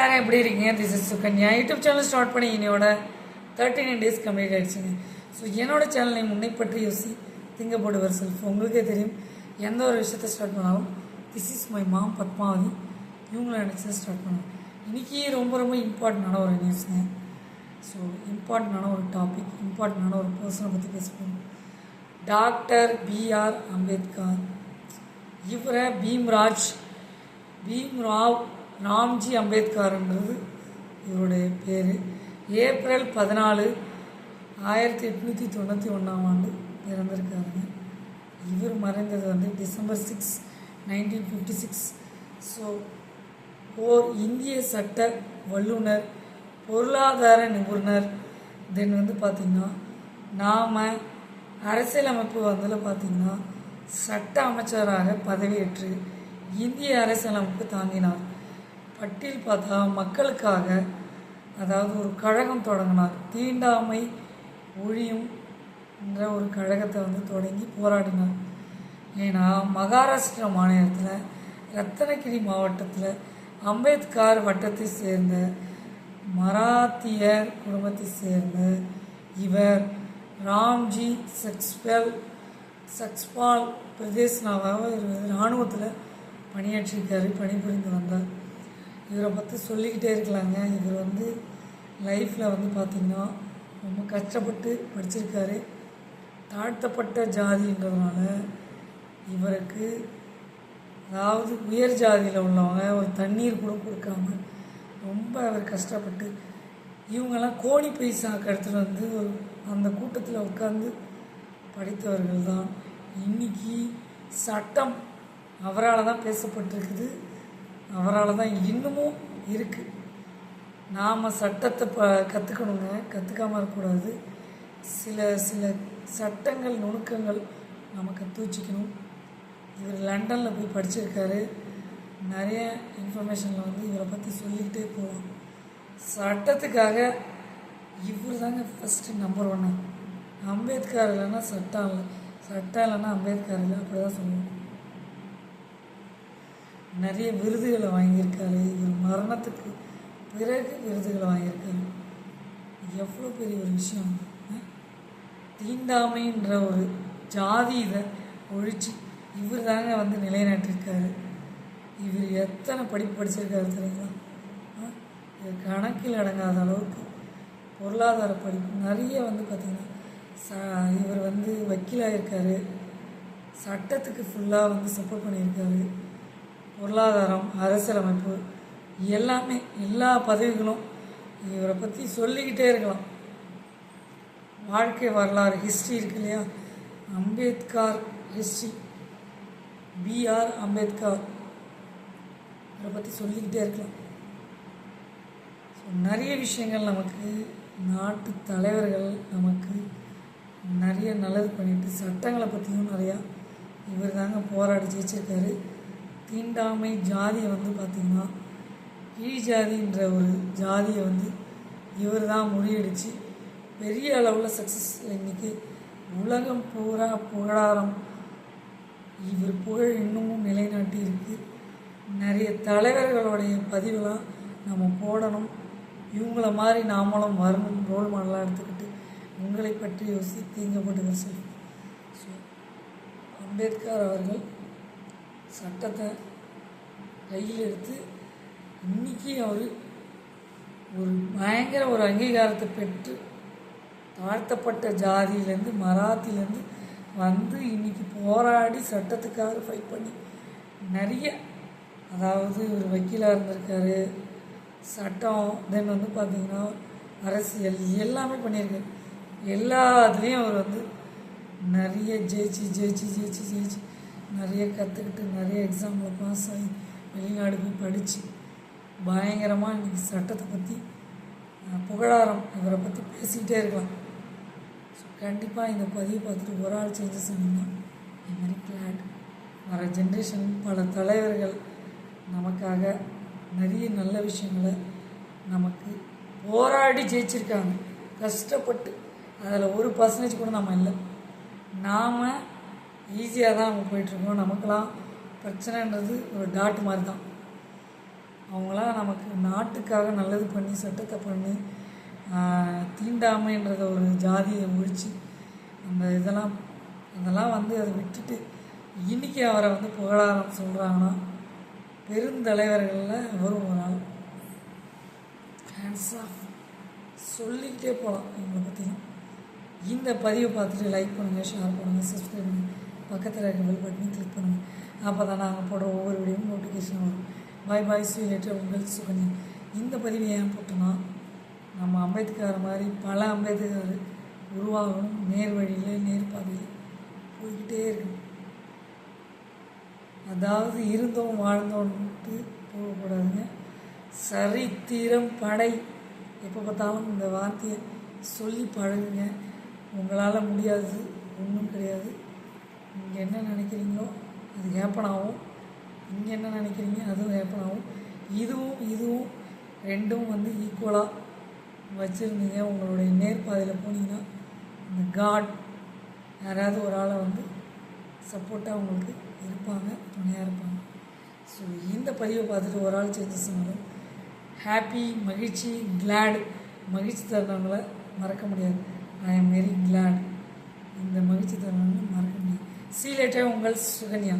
எல்லாரும் எப்படி இருக்கீங்க? This is Sukanya. YouTube channel start பண்ணி என்னோட தேர்ட்டி நைன் டேஸ் கம்ப்ளீட் ஆகிடுச்சுங்க ஸோ என்னோட சேனலை முன்னை பற்றி யோசி. திங்கப்படுவர் செல்ஃப் உங்களுக்கே தெரியும். எந்த ஒரு விஷயத்த ஸ்டார்ட் பண்ணாலும் this is my mom Padmavathi. இவங்கள நினச்சி ஸ்டார்ட் பண்ணுவோம் இன்றைக்கி ரொம்ப ரொம்ப இம்பார்ட்டண்டான ஒரு நியூஸுங்க ஸோ இம்பார்ட்டண்டான ஒரு டாபிக் இம்பார்ட்டண்டான ஒரு பர்சனை பற்றி பேசுவோம். டாக்டர் பிஆர் அம்பேத்கர் இவரை பீம்ராஜ் பீம்ராவ் ராம்ஜி அம்பேத்கர்ன்றது இவருடைய பேர். ஏப்ரல் பதினாலு ஆயிரத்தி எட்நூற்றி தொண்ணூற்றி ஒன்றாம் ஆண்டு பிறந்திருக்காருங்க. இவர் மறைந்தது வந்து December six nineteen fifty six so ஓர் இந்திய சட்ட வல்லுனர் பொருளாதார நிபுணர். தென் வந்து பார்த்திங்கன்னா நாம் அரசியலமைப்பு வந்ததில் பார்த்திங்கன்னா சட்ட அமைச்சராக பதவியேற்று இந்திய அரசியலமைப்பு தாங்கினார். பட்டியல் பார்த்தா மக்களுக்காக அதாவது ஒரு கழகம் தொடங்கினார். தீண்டாமை ஒழியும் என்ற ஒரு கழகத்தை வந்து தொடங்கி போராடினார். ஏன்னா மகாராஷ்டிரா மாநிலத்தில் ரத்தனகிரி மாவட்டத்தில் அம்பேத்கர் வட்டத்தை சேர்ந்த மராத்தியர் குடும்பத்தை சேர்ந்த இவர் ராம்ஜி சக்ஸ்பெல் சக்ஸ்பால் பிரதேசனாவாக இவர் இராணுவத்தில் பணியாற்றியிருக்காரு பணிபுரிந்து வந்தார். இவரை பற்றி சொல்லிக்கிட்டே இருக்கலாங்க. இவர் வந்து லைஃப்பில் வந்து பார்த்திங்கன்னா ரொம்ப கஷ்டப்பட்டு படிச்சிருக்காரு. தாழ்த்தப்பட்ட ஜாதின்றதுனால இவருக்கு அதாவது உயர் ஜாதியில் உள்ளவங்க ஒரு தண்ணீர் கூட கொடுக்காம ரொம்ப அவர் கஷ்டப்பட்டு இவங்கெல்லாம் கோடி பைசாக்கு எடுத்துகிட்டு வந்து ஒரு அந்த கூட்டத்தில் உட்காந்து படித்தவர்கள் தான் இன்னைக்கு சட்டம் அவரால் தான் பேசப்பட்டிருக்குது. அவரால் தான் இன்னமும் இருக்குது நாம் சட்டத்தை ப கற்றுக்கணுங்க கற்றுக்காமல் இருக்கக்கூடாது. சில சில சட்டங்கள் நுணுக்கங்கள் நம்ம கற்று வச்சுக்கணும் இவர் லண்டனில் போய் படிச்சிருக்காரு. நிறைய இன்ஃபர்மேஷனில் வந்து இவரை பற்றி சொல்லிக்கிட்டே போகலாம் சட்டத்துக்காக இவர் தாங்க ஃபஸ்ட்டு நம்பர் ஒன்று அம்பேத்கர் இல்லைன்னா சட்டம் இல்லை. சட்டம் இல்லைன்னா அம்பேத்கர் இல்லை. அப்படி தான் சொல்லுவோம். நிறைய விருதுகளை வாங்கியிருக்காரு. இவர் மரணத்துக்கு பிறகு விருதுகளை வாங்கியிருக்காரு. எவ்வளோ பெரிய ஒரு விஷயம். தீண்டாமைன்ற ஒரு ஜாதி இதை ஒழிச்சு இவர் தாங்க வந்து நிலைநாட்டியிருக்காரு. இவர் எத்தனை படிப்பு படிச்சிருக்காரு தெரியுங்களா? இது கணக்கில் அடங்காத அளவுக்கு பொருளாதார படிப்பு. நிறைய வந்து பார்த்திங்கன்னா ச இவர் வந்து வக்கீலாக இருக்கார் சட்டத்துக்கு ஃபுல்லாக வந்து சப்போர்ட் பண்ணியிருக்காரு. பொருளாதாரம் அரசியலமைப்பு எல்லாமே எல்லா பதவிகளும் இவரை பற்றி சொல்லிக்கிட்டே இருக்கலாம். வாழ்க்கை வரலாறு ஹிஸ்ட்ரி இருக்கு இல்லையா? அம்பேத்கர் ஹிஸ்ட்ரி பிஆர் அம்பேத்கர் இவரை பற்றி சொல்லிக்கிட்டே இருக்கலாம். ஸோ நிறைய விஷயங்கள் நமக்கு நாட்டு தலைவர்கள் நமக்கு நிறைய நல்லது பண்ணிட்டு சட்டங்களை பற்றியும் நிறையா இவர் தாங்க போராடி ஜெயிச்சிருக்காரு தீண்டாமை ஜாதியை வந்து பார்த்திங்கன்னா கீழ் ஜாதின்ற ஒரு ஜாதியை வந்து இவர் தான் முறியடித்து பெரிய அளவில் சக்ஸஸ் இன்றைக்கி உலகம் பூரா புகழாரம். இவர் புகழ் இன்னமும் நிலைநாட்டி இருக்குது நிறைய தலைவர்களுடைய பதிவெல்லாம் நம்ம போடணும். இவங்கள மாதிரி நாமளும் வரணும் ரோல் மாடலாக எடுத்துக்கிட்டு உங்களை பற்றி யோசி தீங்கப்பட்டு செல் ஸோ அம்பேத்கர் அவர்கள் சட்டத்தை கையில் எடுத்து இன்னைக்கு அவர் ஒரு பயங்கர ஒரு அங்கீகாரத்தை பெற்று தாழ்த்தப்பட்ட ஜாதியிலேருந்து மராத்திலேருந்து வந்து இன்றைக்கி போராடி சட்டத்துக்காக ஃபைட் பண்ணி நிறைய அதாவது ஒரு வக்கீலாக இருந்திருக்காரு சட்டம் தென் வந்து பார்த்திங்கன்னா அரசியல் எல்லாமே பண்ணியிருக்காரு. எல்லாத்துலேயும் அவர் வந்து நிறைய ஜெயிச்சு ஜெயிச்சு ஜெயிச்சு ஜெயிச்சு நிறைய கற்றுக்கிட்டு நிறைய எக்ஸாமில் பாஸ் ஆகி வெளிநாடு போய் படித்து பயங்கரமாக இன்றைக்கி சட்டத்தை பற்றி புகழாரம் இவரை பற்றி பேசிக்கிட்டே இருக்கலாம். ஸோ கண்டிப்பாக இந்த பதிவை பார்த்துட்டு ஒரு ஆள் சேஞ்சஸ் சொன்னால் வெரி கிளாட் வர ஜென்ரேஷன் பல தலைவர்கள் நமக்காக நிறைய நல்ல விஷயங்களை நமக்கு போராடி ஜெயிச்சிருக்காங்க. கஷ்டப்பட்டு அதில் ஒரு பர்சன்டேஜ் கூட நம்ம இல்லை. நாம் ஈஸியாக தான் நம்ம போயிட்டுருக்கோம். நமக்கெல்லாம் பிரச்சனைன்றது ஒரு டாட் மாதிரி தான் அவங்களாம் நமக்கு நாட்டுக்காக நல்லது பண்ணி சட்டத்தை பண்ணி தீண்டாமைன்றத ஒரு ஜாதியை ஒழிச்சு அந்த இதெல்லாம் அதெல்லாம் வந்து அதை விட்டுட்டு இன்றைக்கி அவரை வந்து புகழாரம் சொல்கிறாங்கன்னா பெருந்தலைவர்களில் வரும் ஒரு ஆள். ஹேண்ட்ஸ் ஆஃப் சொல்லிக்கிட்டே போகலாம் இவங்களை பற்றிலாம் இந்த பதிவை பார்த்துட்டு லைக் பண்ணுங்கள் ஷேர் பண்ணுங்கள் சப்ஸ்கிரைப் பண்ணுங்கள் பக்கத்தில் இருக்க பெல் பட்டனையும் கிளிக் பண்ணுங்கள் அப்போ தான் நாங்கள் போடுற ஒவ்வொரு வீடியோவும் நோட்டிஃபிகேஷன் வரும். பாய் பாய் ஸ்வீலேட்டர் உங்கள் சுகன்யா. இந்த பதிவை ஏன் போட்டோன்னா நம்ம அம்பேத்கர் மாதிரி பல அம்பேத்கர் உருவாகணும் நேர் வழியில் நேர் பாதையில் போய்கிட்டே இருக்கணும் அதாவது இருந்தோம் வாழ்ந்தோன்ட்டு போகக்கூடாதுங்க. சரித்திரம் படை. எப்போ பார்த்தாலும் இந்த வார்த்தையை சொல்லி பழகுங்க. உங்களால் முடியாது ஒன்றும் கிடையாது. நீங்கள் என்ன நினைக்கிறீங்களோ அது ஹேப்பன் ஆகும். நீங்கள் என்ன நினைக்கிறீங்க அதுவும் ஹேப்பன் ஆகும். இதுவும் இதுவும் ரெண்டும் வந்து ஈக்குவலாக வச்சுருந்தீங்க. உங்களுடைய நேர்பாதையில் போனீங்கன்னா இந்த காட் யாராவது ஒரு ஆளை வந்து சப்போர்ட்டாக உங்களுக்கு இருப்பாங்க துணையாக இருப்பாங்க. ஸோ இந்த பதிவை பார்த்துட்டு ஒரு ஆள் சேஞ்சஸ் ஆனாலும் ஹாப்பி மகிழ்ச்சி கிளாடு மகிழ்ச்சி தருணங்களை மறக்க முடியாது. ஐ எம் வெரி கிளாட் இந்த மகிழ்ச்சி தருணங்களை மறக்க முடியாது சீலேட்டே உங்கள் சுகன்யா